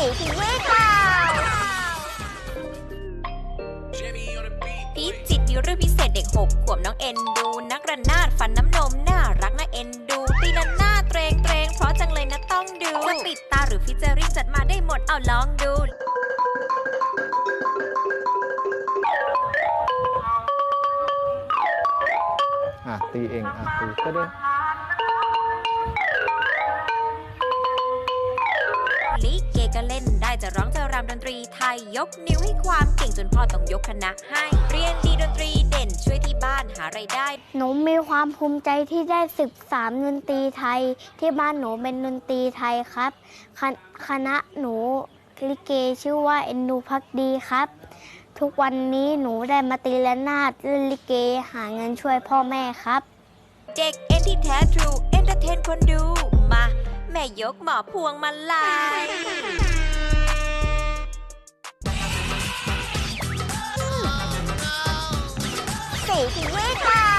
สีถึงเว้ข่าวพีชจิตมีเรื่องพิเศษเด็กหกขวบน้องเอ็นดู นักระนาดฟันน้ำนมน่ารักน่าเอ็นดูตีนันหน้าเตรงเตรงเพราะจังเลยนะต้องดูจะปิดตาหรือฟิเจอริ่งจัดมาได้หมดเอาลองดูอะตีเองอะตีก็ได้ ก็เล่นได้จะร้องจะรำดนตรีไทย ยกนิ้วให้ความเก่งจนพ่อต้องยกคณะให้ เรียนดีดนตรีเด่นช่วยที่บ้านหาไรายได้ หนูมีความภูมิใจที่ได้ศึกษาดนตรีไทย ที่บ้านหนูเป็นดนตรีไทยครับคณคณะหนูลิเกชื่อว่าเอ็นดูพักดีครับ ทุกวันนี้หนูได้มาตีและนาดเล่นลิเกหาเงินช่วยพ่อแม่ครับเด็กเอ็นที่แท้ทรูเอนเตอร์เทนคนดูมา แม่ยกหมอพวงมาลาย Wake up!